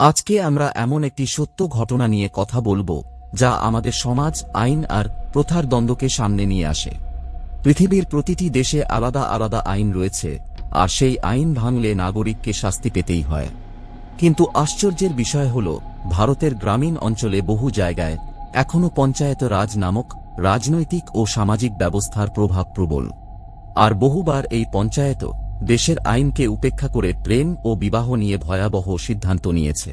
আজকে আমরা এমন একটি সত্য ঘটনা নিয়ে কথা বলব, যা আমাদের সমাজ, আইন আর প্রথার দ্বন্দ্বকে সামনে নিয়ে আসে। পৃথিবীর প্রতিটি দেশে আলাদা আলাদা আইন রয়েছে, আর সেই আইন ভাঙলে নাগরিককে শাস্তি পেতেই হয়। কিন্তু আশ্চর্যের বিষয় হল, ভারতের গ্রামীণ অঞ্চলে বহু জায়গায় এখনও পঞ্চায়েত রাজ নামক রাজনৈতিক ও সামাজিক ব্যবস্থার প্রভাব প্রবল। আর বহুবার এই পঞ্চায়েত দেশের আইনকে উপেক্ষা করে প্রেম ও বিবাহ নিয়ে ভয়াবহ সিদ্ধান্ত নিয়েছে।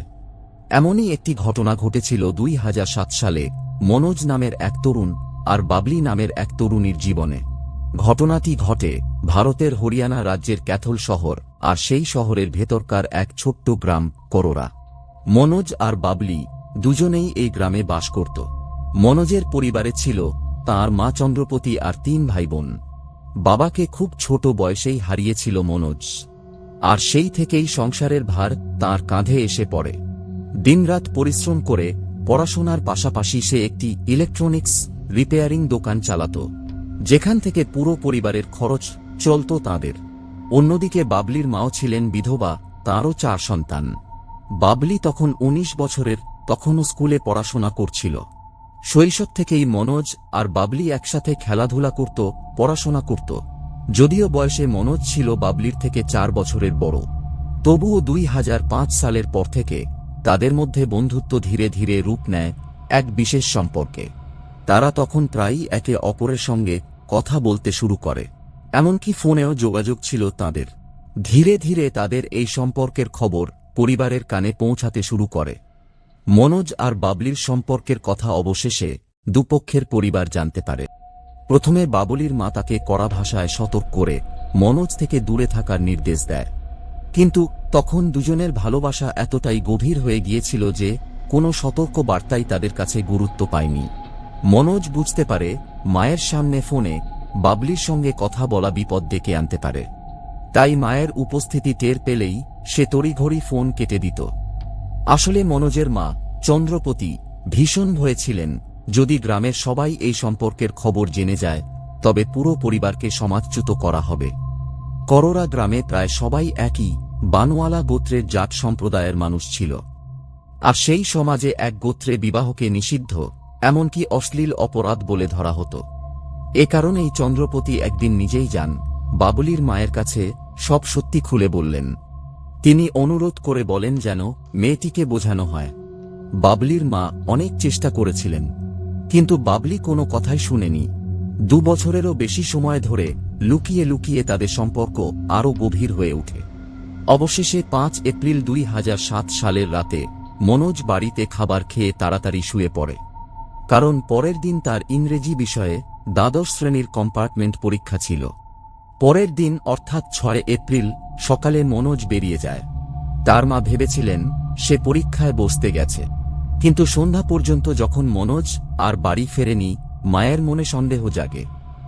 এমনই একটি ঘটনা ঘটেছিল দুই হাজার সাত সালে, মনোজ নামের এক তরুণ আর বাবলি নামের এক তরুণীর জীবনে। ঘটনাটি ঘটে ভারতের হরিয়ানা রাজ্যের ক্যাথল শহর আর সেই শহরের ভেতরকার এক ছোট্ট গ্রাম করোরা মনোজ আর বাবলি দুজনেই এই গ্রামে বাস করত। মনোজের পরিবারে ছিল তার মা চন্দ্রপতি আর তিন ভাই বোন বাবাকে খুব ছোট বয়সেই হারিয়েছিল মনোজ। আর সেই থেকেই সংসারের ভার তার কাঁধে এসে পড়ে। দিনরাত পরিশ্রম করে পড়াশোনার পাশাপাশি সে একটি ইলেকট্রনিক্স রিপেয়ারিং দোকান চালাত। যেখান থেকে পুরো পরিবারের খরচ চলত তাদের। অন্যদিকে বাবলির মাও ছিলেন বিধবা, তারও চার সন্তান। বাবলি তখন ১৯ বছরের, তখনও স্কুলে পড়াশোনা করছিল। শৈশব থেকেই মনোজ আর বাবলি একসাথে খেলাধুলা করত, পড়াশোনা করত। যদিও বয়সে মনোজ ছিল বাবলির থেকে চার বছরের বড়। তবুও দুই হাজার পাঁচ সালের পর থেকে তাদের মধ্যে বন্ধুত্ব ধীরে ধীরে রূপ নেয় এক বিশেষ সম্পর্কে। তারা তখন প্রায়ই একে অপরের সঙ্গে কথা বলতে শুরু করে, এমনকি ফোনেও যোগাযোগ ছিল তাদের। ধীরে ধীরে তাদের এই সম্পর্কের খবর পরিবারের কানে পৌঁছাতে শুরু করে। মনোজ আর বাবলির সম্পর্কের কথা অবশেষে দুপক্ষের পরিবার জানতে পারে। প্রথমে বাবলির মা তাকে কড়া ভাষায় সতর্ক করে মনোজ থেকে দূরে থাকার নির্দেশ দেয়। কিন্তু তখন দুজনের ভালোবাসা এতটাই গভীর হয়ে গিয়েছিল যে কোনো সতর্ক বার্তাই তাদের কাছে গুরুত্ব পায়নি। মনোজ বুঝতে পারে মায়ের সামনে ফোনে বাবলির সঙ্গে কথা বলা বিপদ ডেকে আনতে পারে। তাই মায়ের উপস্থিতি টের পেলেই সে তড়িঘড়ি ফোন কেটে দিত। আসলে মনোজের মা, চন্দ্রপতি, ভীষণ ভয়েছিলেন যদি গ্রামের সবাই এই সম্পর্কের খবর জেনে যায়, তবে পুরো পরিবারকে সমাজচ্যুত করা হবে। করোরা গ্রামে প্রায় সবাই একই, বানওয়ালা গোত্রের জাট সম্প্রদায়ের মানুষ ছিল। আর সেই সমাজে এক গোত্রে বিবাহকে নিষিদ্ধ, এমনকি অশ্লীল অপরাধ বলে ধরা হতো। এ কারণেই চন্দ্রপতি একদিন নিজেই যান, বাবলির মায়ের কাছে সব সত্যি খুলে বললেন। তিনি অনুরোধ করে বলেন যেন মেয়েটিকে বোঝানো হয়। বাবলির মা অনেক চেষ্টা করেছিলেন, কিন্তু বাবলি কোনো কথাই শুনেনি। দু বছরেরও বেশি সময় ধরে লুকিয়ে লুকিয়ে তাদের সম্পর্ক আরও গভীর হয়ে ওঠে। অবশেষে পাঁচ এপ্রিল দুই হাজার সাত সালের রাতে মনোজ বাড়িতে খাবার খেয়ে তাড়াতাড়ি শুয়ে পড়ে। কারণ পরের দিন তার ইংরেজি বিষয়ে দ্বাদশ শ্রেণির কম্পার্টমেন্ট পরীক্ষা ছিল। পরের দিন অর্থাৎ ছয় এপ্রিল সকালে মনোজ বেরিয়ে যায়। তার মা ভেবেছিলেন সে পরীক্ষায় বসতে গেছে। কিন্তু সন্ধ্যা পর্যন্ত যখন মনোজ আর বাড়ি ফেরেনি, মায়ের মনে সন্দেহ জাগে।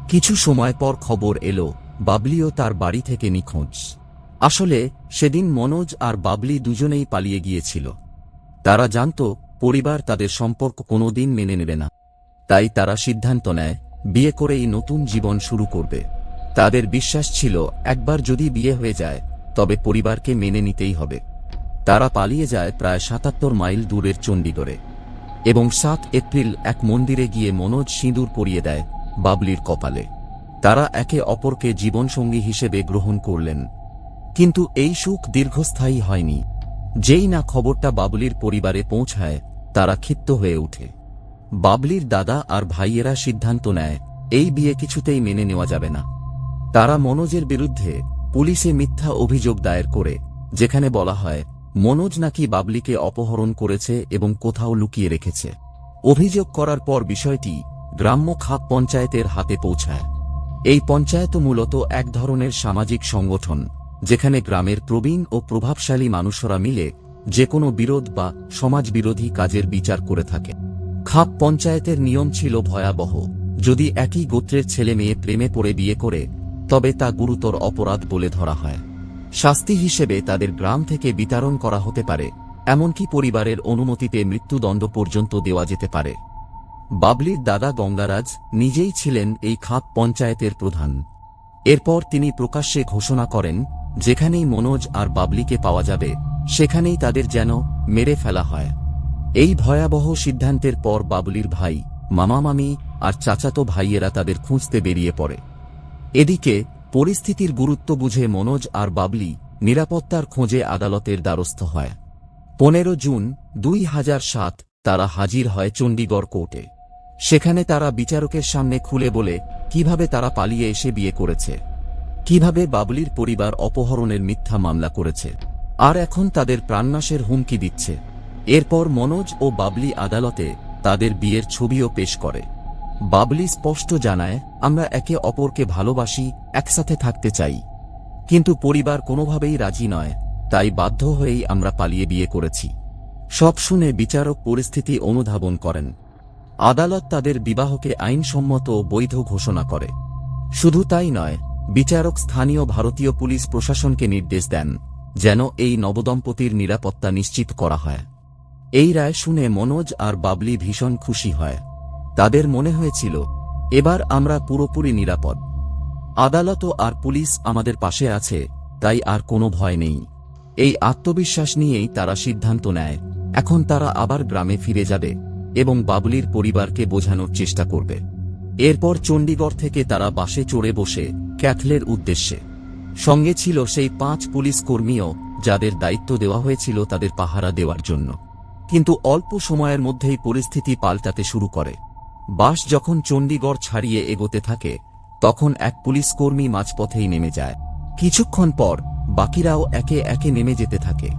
কিছু সময় পর খবর এলো, বাবলিও তার বাড়ি থেকে নিখোঁজ। আসলে সেদিন মনোজ আর বাবলি দুজনেই পালিয়ে গিয়েছিল। তারা জানত, পরিবার তাদের সম্পর্ক কোনোদিন মেনে নেবে না। তাই তারা সিদ্ধান্ত নেয়, বিয়ে করেই নতুন জীবন শুরু করবে। তাদের বিশ্বাস ছিল, একবার যদি বিয়ে হয়ে যায়, তবে পরিবারকে মেনে নিতেই হবে। তারা পালিয়ে যায় প্রায় সাতাত্তর মাইল দূরের চণ্ডীগড়ে। এবং সাত এপ্রিল এক মন্দিরে গিয়ে মনোজ সিঁদুর পরিয়ে দেয় বাবলির কপালে। তারা একে অপরকে জীবনসঙ্গী হিসেবে গ্রহণ করলেন। কিন্তু এই সুখ দীর্ঘস্থায়ী হয়নি। যেই না খবরটা বাবলির পরিবারে পৌঁছায়, তারা ক্ষিপ্ত হয়ে ওঠে। বাবলির দাদা আর ভাইয়েরা সিদ্ধান্ত নেয়, এই বিয়ে কিছুতেই মেনে নেওয়া যাবে না। তারা মনোজের বিরুদ্ধে পুলিশে মিথ্যা অভিযোগ দায়ের করে, যেখানে বলা হয়, মনোজ নাকি বাবলিকে অপহরণ করেছে এবং কোথাও লুকিয়ে রেখেছে। অভিযোগ করার পর বিষয়টি গ্রাম্য খাপ পঞ্চায়েতের হাতে পৌঁছায়। এই পঞ্চায়েত মূলত এক ধরনের সামাজিক সংগঠন, যেখানে গ্রামের প্রবীণ ও প্রভাবশালী মানুষরা মিলে যে কোনো বিরোধ বা সমাজবিরোধী কাজের বিচার করে থাকে। খাপ পঞ্চায়েতের নিয়ম ছিল ভয়াবহ। যদি একই গোত্রের ছেলে মেয়ে প্রেমে পড়ে বিয়ে করে তবে তা গুরুতর অপরাধ বলে ধরা হয়। শাস্তি হিসেবে তাদের গ্রাম থেকে বিতরণ করা হতে পারে, এমনকি পরিবারের অনুমতিতে মৃত্যুদণ্ড পর্যন্ত দেওয়া যেতে পারে। বাবলির দাদা গঙ্গারাজ নিজেই ছিলেন এই খাপ পঞ্চায়েতের প্রধান। এরপর তিনি প্রকাশ্যে ঘোষণা করেন, যেখানেই মনোজ আর বাবলিকে পাওয়া যাবে, সেখানেই তাদের যেন মেরে ফেলা হয়। এই ভয়াবহ সিদ্ধান্তের পর বাবলির ভাই মামা মামি আর চাচাতো ভাইয়েরা তাদের খুঁজতে বেরিয়ে পড়ে। এদিকে, পরিস্থিতির গুরুত্ব বুঝে মনোজ আর বাবলি নিরাপত্তার খোঁজে আদালতের দ্বারস্থ হয়। পনেরো জুন দুই হাজার সাত তারা হাজির হয় চণ্ডীগড় কোর্টে। সেখানে তারা বিচারকের সামনে খুলে বলে, কীভাবে তারা পালিয়ে এসে বিয়ে করেছে? কীভাবে বাবলির পরিবার অপহরণের মিথ্যা মামলা করেছে? আর এখন তাদের প্রাণনাশের হুমকি দিচ্ছে। এরপর মনোজ ও বাবলি আদালতে তাদের বিয়ের ছবিও পেশ করে। বাবলি স্পষ্ট জানায়, আমরা একে অপরকে ভালোবাসি, একসাথে থাকতে চাই। কিন্তু পরিবার কোনোভাবেই রাজি নয়, তাই বাধ্য হয়েই আমরা পালিয়ে বিয়ে করেছি। সব শুনে বিচারক পরিস্থিতি অনুধাবন করেন। আদালত তাদের বিবাহকে আইনসম্মত বৈধ ঘোষণা করে। শুধু তাই নয়, বিচারক স্থানীয় ভারতীয় পুলিশ প্রশাসনকে নির্দেশ দেন, যেন এই নবদম্পতির নিরাপত্তা নিশ্চিত করা হয়। এই রায় শুনে মনোজ আর বাবলি ভীষণ খুশি হয়। তাদের মনে হয়েছিল, এবার আমরা পুরোপুরি নিরাপদ। আদালত আর পুলিশ আমাদের পাশে আছে, তাই আর কোনো ভয় নেই। এই আত্মবিশ্বাস নিয়েই তারা সিদ্ধান্ত নেয়, এখন তারা আবার গ্রামে ফিরে যাবে এবং বাবলির পরিবারকে বোঝানোর চেষ্টা করবে। এরপর চণ্ডীগড় থেকে তারা বাসে চড়ে বসে ক্যাথলের উদ্দেশ্যে। সঙ্গে ছিল সেই পাঁচ পুলিশ কর্মীও, যাদের দায়িত্ব দেওয়া হয়েছিল তাদের পাহারা দেওয়ার জন্য। কিন্তু অল্প সময়ের মধ্যেই পরিস্থিতি পাল্টাতে শুরু করে। বাস যখন চণ্ডীগড় ছাড়িয়ে এগোতে থাকে, তখন এক পুলিশকর্মী মাঝপথেই নেমে যায়। কিছুক্ষণ পর বাকিরাও একে একে নেমে যেতে থাকে।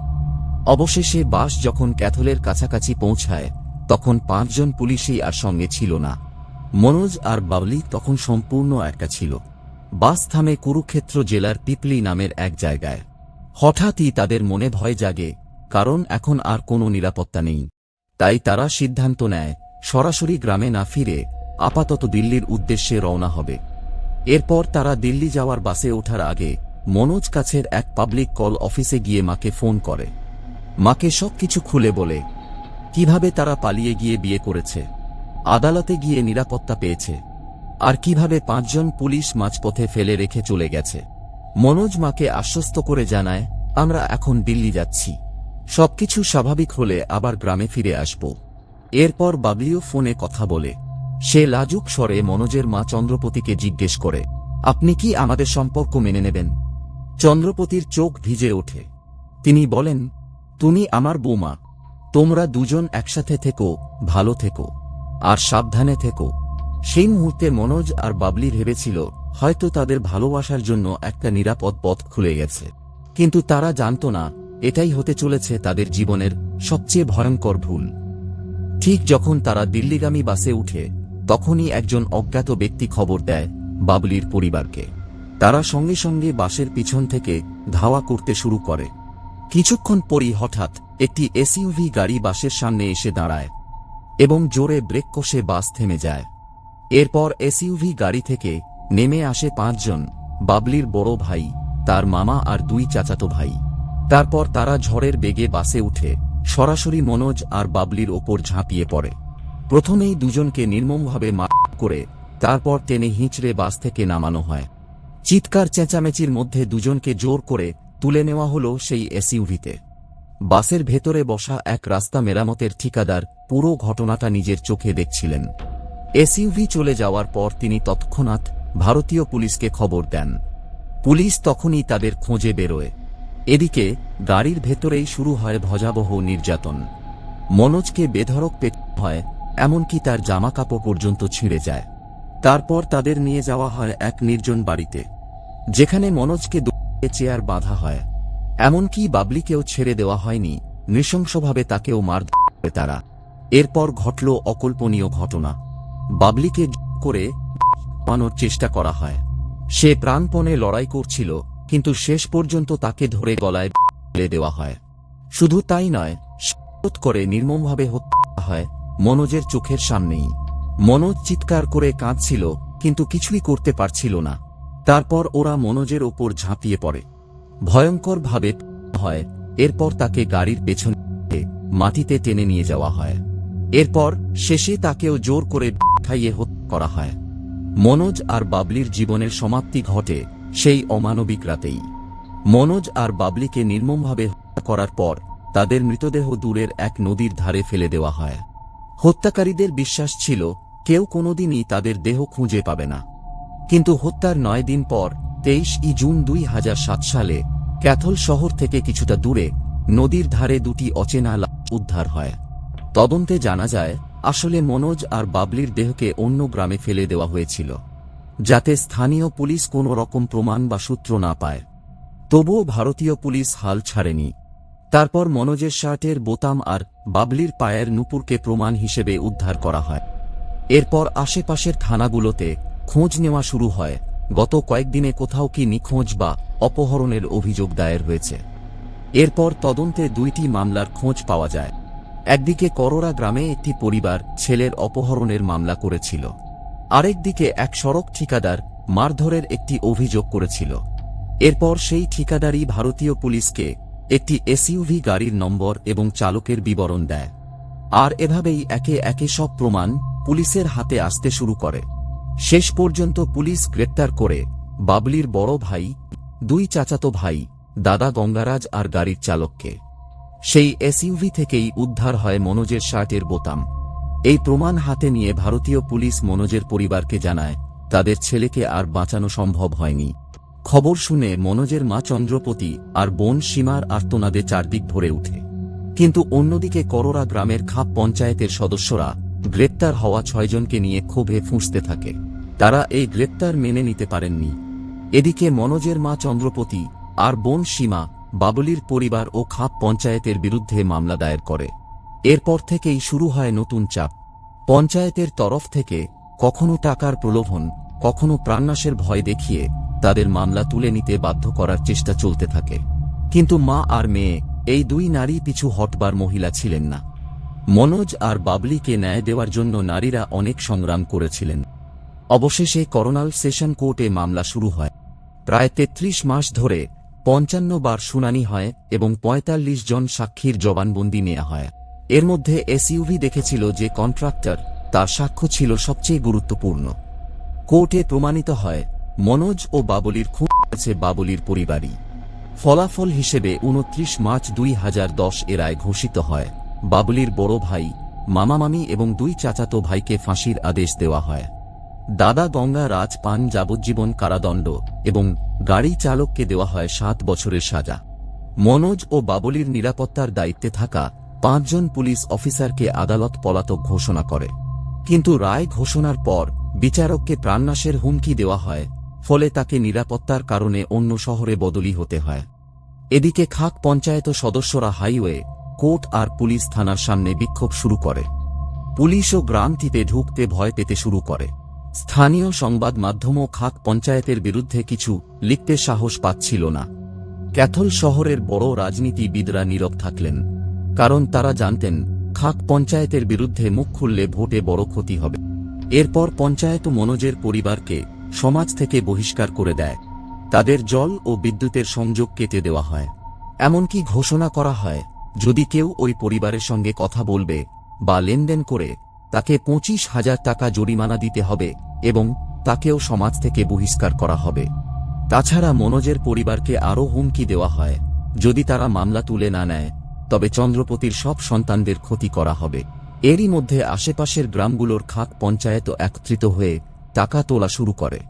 অবশেষে বাস যখন ক্যাথলের কাছাকাছি পৌঁছায়, তখন পাঁচজন পুলিশই আর সঙ্গে ছিল না। মনোজ আর বাবলি তখন সম্পূর্ণ একা ছিল। বাস থামে কুরুক্ষেত্র জেলার পিপলি নামের এক জায়গায়। হঠাৎই তাদের মনে ভয় জাগে, কারণ এখন আর কোনো নিরাপত্তা নেই। তাই তারা সিদ্ধান্ত নেয় সরাসরি গ্রামে না ফিরে আপাতত দিল্লির উদ্দেশ্যে রওনা হবে। এরপর তারা দিল্লি যাওয়ার বাসে ওঠার আগে মনোজ কাছের এক পাবলিক কল অফিসে গিয়ে মাকে ফোন করে। মাকে সবকিছু খুলে বলে, কীভাবে তারা পালিয়ে গিয়ে বিয়ে করেছে? আদালতে গিয়ে নিরাপত্তা পেয়েছে। আর কীভাবে পাঁচজন পুলিশ মাঝপথে ফেলে রেখে চলে গেছে? মনোজ মাকে আশ্বস্ত করে জানায়, আমরা এখন দিল্লি যাচ্ছি। সবকিছু স্বাভাবিক হলে আবার গ্রামে ফিরে আসব। এরপর বাবলিও ফোনে কথা বলে। সে লাজুক স্বরে মনোজের মা চন্দ্রপতিকে জিজ্ঞেস করে, আপনি কি আমাদের সম্পর্ক মেনে নেবেন? চন্দ্রপতির চোখ ভিজে ওঠে। তিনি বলেন, তুমি আমার বৌমা। তোমরা দুজন একসাথে থেকো, ভালো থেকো, আর সাবধানে থেকো। সেই মুহূর্তে মনোজ আর বাবলি ভেবেছিল, হয়তো তাদের ভালোবাসার জন্য একটা নিরাপদ পথ খুলে গেছে। কিন্তু তারা জানত না, এটাই হতে চলেছে তাদের জীবনের সবচেয়ে ভয়ঙ্কর ভুল। ঠিক যখন তারা দিল্লিগামী বাসে উঠে, তখনই একজন অজ্ঞাত ব্যক্তি খবর দেয় বাবলির পরিবারকে। তারা সঙ্গে সঙ্গে বাসের পিছন থেকে ধাওয়া করতে শুরু করে। কিছুক্ষণ পরই হঠাৎ একটি এসইউভি গাড়ি বাসের সামনে এসে দাঁড়ায় এবং জোরে ব্রেক কষে বাস থেমে যায়। এরপর এসইউভি গাড়ি থেকে নেমে আসে পাঁচজন বাবলির বড় ভাই, তার মামা আর দুই চাচাতো ভাই। তারপর তারা ঝড়ের বেগে বাসে উঠে সরাসরি মনোজ আর বাবলির ওপর ঝাঁপিয়ে পড়ে। প্রথমেই দুজনকে নির্মমভাবে মার করে, তারপর টেনে হিঁচড়ে বাস থেকে নামানো হয়। চিৎকার চেঁচামেচির মধ্যে দুজনকে জোর করে তুলে নেওয়া হল সেই এসইউভিতে। বাসের ভেতরে বসা এক রাস্তা মেরামতের ঠিকাদার পুরো ঘটনাটা নিজের চোখে দেখছিলেন। এসইউভি চলে যাওয়ার পর তিনি তৎক্ষণাৎ ভারতীয় পুলিশকে খবর দেন। পুলিশ তখনই তাদের খোঁজে বেরোয়। এদিকে গাড়ির ভেতরেই শুরু হয় ভজাবহ নির্যাতন। মনোজকে বেধরক পেট হয়, এমনকি তার জামাকাপড় পর্যন্ত ছিঁড়ে যায়। তারপর তাদের নিয়ে যাওয়া হয় এক নির্জন বাড়িতে, যেখানে মনোজকে দুয়ে চেয়ার বাঁধা হয়। এমনকি বাবলিকেও ছেড়ে দেওয়া হয়নি, নৃশংসভাবে তাকেও মার তারা। এরপর ঘটল অকল্পনীয় ঘটনা। বাবলিকে করে পানোর চেষ্টা করা হয়। সে প্রাণপণে লড়াই করছিল কিন্তু শেষ পর্যন্ত তাকে ধরে গলায় ফেলে দেওয়া হয়। শুধু তাই নয় করে নির্মমভাবে হত্যা হয় মনোজের চোখের সামনেই। মনোজ চিৎকার করে কাঁদছিল, কিন্তু কিছুই করতে পারছিল না। তারপর ওরা মনোজের ওপর ঝাঁপিয়ে পড়ে। ভয়ঙ্করভাবে হয়, এরপর তাকে গাড়ির পেছন মাটিতে টেনে নিয়ে যাওয়া হয়। এরপর শেষে তাকেও জোর করে খাইয়ে হত্যা করা হয়। মনোজ আর বাবলির জীবনের সমাপ্তি ঘটে সেই অমানবিক রাতেই। মনোজ আর বাবলিকে নির্মমভাবে হত্যা করার পর তাদের মৃতদেহ দূরের এক নদীর ধারে ফেলে দেওয়া হয়। হত্যাকারীদের বিশ্বাস ছিল, কেউ কোনোদিনই তাদের দেহ খুঁজে পাবে না। কিন্তু হত্যার নয় দিন পর, তেইশ ই জুন দুই হাজার সাত সালে, ক্যাথল শহর থেকে কিছুটা দূরে, নদীর ধারে দুটি অচেনা উদ্ধার হয়। তদন্তে জানা যায়, আসলে মনোজ আর বাবলির দেহকে অন্য গ্রামে ফেলে দেওয়া হয়েছিল। যাতে স্থানীয় পুলিশ কোনো রকম প্রমাণ বা সূত্র না পায়। তবুও ভারতীয় পুলিশ হাল ছাড়েনি। তারপর মনোজের শার্টের বোতাম আর বাবলির পায়ের নুপুরকে প্রমাণ হিসেবে উদ্ধার করা হয়। এরপর আশেপাশের থানাগুলোতে খোঁজ নেওয়া শুরু হয়। গত কয়েকদিনে কোথাও কি নিখোঁজ বা অপহরণের অভিযোগ দায়ের হয়েছে। এরপর তদন্তে দুইটি মামলার খোঁজ পাওয়া যায়। একদিকে করোরা গ্রামে একটি পরিবার ছেলের অপহরণের মামলা করেছিল। আরেকদিকে এক সড়ক ঠিকাদার মারধরের একটি অভিযোগ করেছিল। এরপর সেই ঠিকাদারই ভারতীয় পুলিশকে একটি এসইউভি গাড়ির নম্বর এবং চালকের বিবরণ দেয়। আর এভাবেই একে একে সব প্রমাণ পুলিশের হাতে আসতে শুরু করে। শেষ পর্যন্ত পুলিশ গ্রেপ্তার করে বাবলির বড় ভাই, দুই চাচাতো ভাই, দাদা গঙ্গারাজ আর গাড়ির চালককে। সেই এসইউভি থেকেই উদ্ধার হয় মনোজের শার্টের বোতাম। এই প্রমাণ হাতে নিয়ে ভারতীয় পুলিশ মনোজের পরিবারকে জানায়, তাদের ছেলেকে আর বাঁচানো সম্ভব হয়নি। খবর শুনে মনোজের মা চন্দ্রপতি আর বোন সীমার আর্তনাদে চারদিক ভরে ওঠে। কিন্তু অন্যদিকে করোরা গ্রামের খাপ পঞ্চায়েতের সদস্যরা গ্রেপ্তার হওয়া ছয়জনকে নিয়ে ক্ষোভে ফুঁসতে থাকে। তারা এই গ্রেপ্তার মেনে নিতে পারেননি। এদিকে মনোজের মা চন্দ্রপতি আর বোন সীমা বাবলির পরিবার ও খাপ পঞ্চায়েতের বিরুদ্ধে মামলা দায়ের করে। এরপর থেকেই শুরু হয় নতুন চাপ। পঞ্চায়েতের তরফ থেকে কখনো টাকার প্রলোভন, কখনো প্রাণনাশের ভয় দেখিয়ে তাদের মামলা তুলে নিতে বাধ্য করার চেষ্টা চলতে থাকে। কিন্তু মা আর মেয়ে, এই দুই নারী পিছু হটবার মহিলা ছিলেন না। মনোজ আর বাবলিকে ন্যায় দেওয়ার জন্য নারীরা অনেক সংগ্রাম করেছিলেন। অবশেষে করোনাল সেশন কোর্টে মামলা শুরু হয়। প্রায় ৩৩ মাস ধরে পঞ্চান্ন বার শুনানি হয় এবং ৪৫ জন সাক্ষীর জবানবন্দি নেওয়া হয়। এর মধ্যে এসইউভি দেখেছিল যে কন্ট্রাক্টর তার সাক্ষ্য ছিল সবচেয়ে গুরুত্বপূর্ণ। কোর্টে প্রমাণিত হয়, মনোজ ও বাবলির খুন হয়েছে বাবলির পরিবারই। ফলাফল হিসেবে উনত্রিশ মার্চ দুই হাজার দশ এ রায় ঘোষিত হয়। বাবলির বড় ভাই, মামামামি এবং দুই চাচাতো ভাইকে ফাঁসির আদেশ দেওয়া হয়। দাদা গঙ্গা রাজ পান যাবজ্জীবন কারাদণ্ড এবং গাড়ি চালককে দেওয়া হয় সাত বছরের সাজা। মনোজ ও বাবলির নিরাপত্তার দায়িত্বে থাকা পাঁচজন পুলিশ অফিসারকে আদালত পলাতক ঘোষণা করে। কিন্তু রায় ঘোষণার পর বিচারককে প্রাণনাশের হুমকি দেওয়া হয়, ফলে তাকে নিরাপত্তার কারণে অন্য শহরে বদলি হতে হয়। এদিকে খাক পঞ্চায়েত সদস্যরা হাইওয়ে, কোর্ট আর পুলিশ থানার সামনে বিক্ষোভ শুরু করে। পুলিশ ও গ্রাম টিপে ঢুকতে ভয় পেতে শুরু করে। স্থানীয় সংবাদ মাধ্যমও খাক পঞ্চায়েতের বিরুদ্ধে কিছু লিখতে সাহস পাচ্ছিল না। ক্যাথল শহরের বড় রাজনীতিবিদরা নীরব থাকলেন। কারণ তারা জানতেন, খাক পঞ্চায়েতের বিরুদ্ধে মুখ খুললে ভোটে বড় ক্ষতি হবে। এরপর পঞ্চায়েত মনোজের পরিবারকে সমাজ থেকে বহিষ্কার করে দেয়। তাদের জল ও বিদ্যুতের সংযোগ কেটে দেওয়া হয়। এমনকি ঘোষণা করা হয়, যদি কেউ ওই পরিবারের সঙ্গে কথা বলবে বা লেনদেন করে, তাকে পঁচিশ হাজার টাকা জরিমানা দিতে হবে এবং তাকেও সমাজ থেকে বহিষ্কার করা হবে। তাছাড়া মনোজের পরিবারকে আরও হুমকি দেওয়া হয়, যদি তারা মামলা তুলে না নেয়। তবে চন্দ্রপতির সব সন্তানদের ক্ষতি করা হবে। এরই মধ্যে আশেপাশের গ্রামগুলোর খাক পঞ্চায়েত একত্রিত হয়ে টাকা তোলা শুরু করে।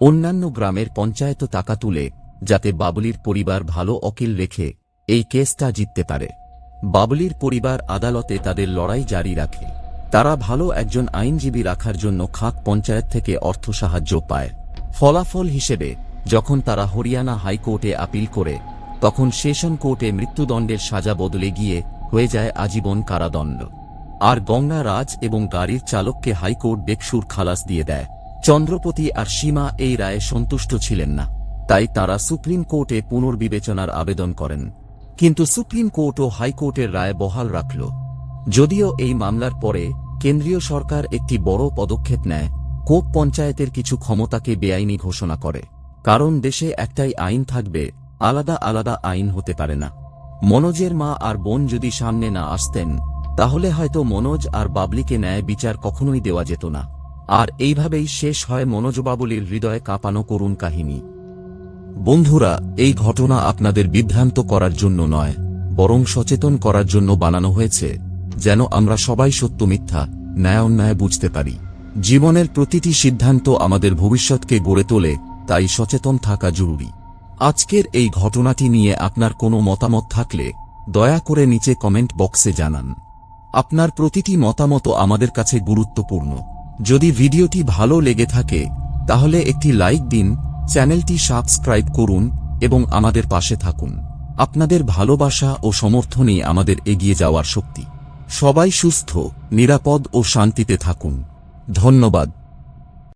অন্যান্য গ্রামের পঞ্চায়েত টাকা তুলে, যাতে বাবলির পরিবার ভালো অকিল রেখে এই কেসটা জিততে পারে। বাবলির পরিবার আদালতে তাদের লড়াই জারি রাখে। তারা ভালো একজন আইনজীবী রাখার জন্য খাক পঞ্চায়েত থেকে অর্থ সাহায্য পায়। ফলাফল হিসেবে, যখন তারা হরিয়ানা হাইকোর্টে আপিল করে তখন সেশন কোর্টে মৃত্যুদণ্ডের সাজা বদলে গিয়ে হয়ে যায় আজীবন কারাদণ্ড। আর গঙ্গা রাজ এবং গাড়ির চালককে হাইকোর্ট বেকসুর খালাস দিয়ে দেয়। চন্দ্রপতি আর সীমা এই রায়ে সন্তুষ্ট ছিলেন না। তাই তারা সুপ্রিম কোর্টে পুনর্বিবেচনার আবেদন করেন। কিন্তু সুপ্রিম কোর্ট ও হাইকোর্টের রায় বহাল রাখল। যদিও এই মামলার পরে কেন্দ্রীয় সরকার একটি বড় পদক্ষেপ নেয় কোপ পঞ্চায়েতের কিছু ক্ষমতাকে বেআইনি ঘোষণা করে। কারণ দেশে একটাই আইন থাকবে আলাদা আলাদা আইন হতে পারে না। মনোজের মা আর বোন যদি সামনে না আসতেন, তাহলে হয়তো মনোজ আর বাবলিকে ন্যায় বিচার কখনোই দেওয়া যেত না। আর এইভাবেই শেষ হয় মনোজ বাবলির হৃদয় কাঁপানো করুণ কাহিনী। বন্ধুরা, এই ঘটনা আপনাদের বিভ্রান্ত করার জন্য নয়, বরং সচেতন করার জন্য বানানো হয়েছে, যেন আমরা সবাই সত্য মিথ্যা, ন্যায় অন্যায় বুঝতে পারি। জীবনের প্রতিটি সিদ্ধান্ত আমাদের ভবিষ্যৎকে গড়ে তোলে, তাই সচেতন থাকা জরুরি। আজকের এই ঘটনাটি নিয়ে আপনার কোনো মতামত থাকলে, দয়া করে নিচে কমেন্ট বক্সে জানান। আপনার প্রতিটি মতামত আমাদের কাছে গুরুত্বপূর্ণ। যদি ভিডিওটি ভালো লেগে থাকে, তাহলে একটি লাইক দিন, চ্যানেলটি সাবস্ক্রাইব করুন, এবং আমাদের পাশে থাকুন। আপনাদের ভালোবাসা ও সমর্থনই আমাদের এগিয়ে যাওয়ার শক্তি। সবাই সুস্থ, নিরাপদ ও শান্তিতে থাকুন। ধন্যবাদ।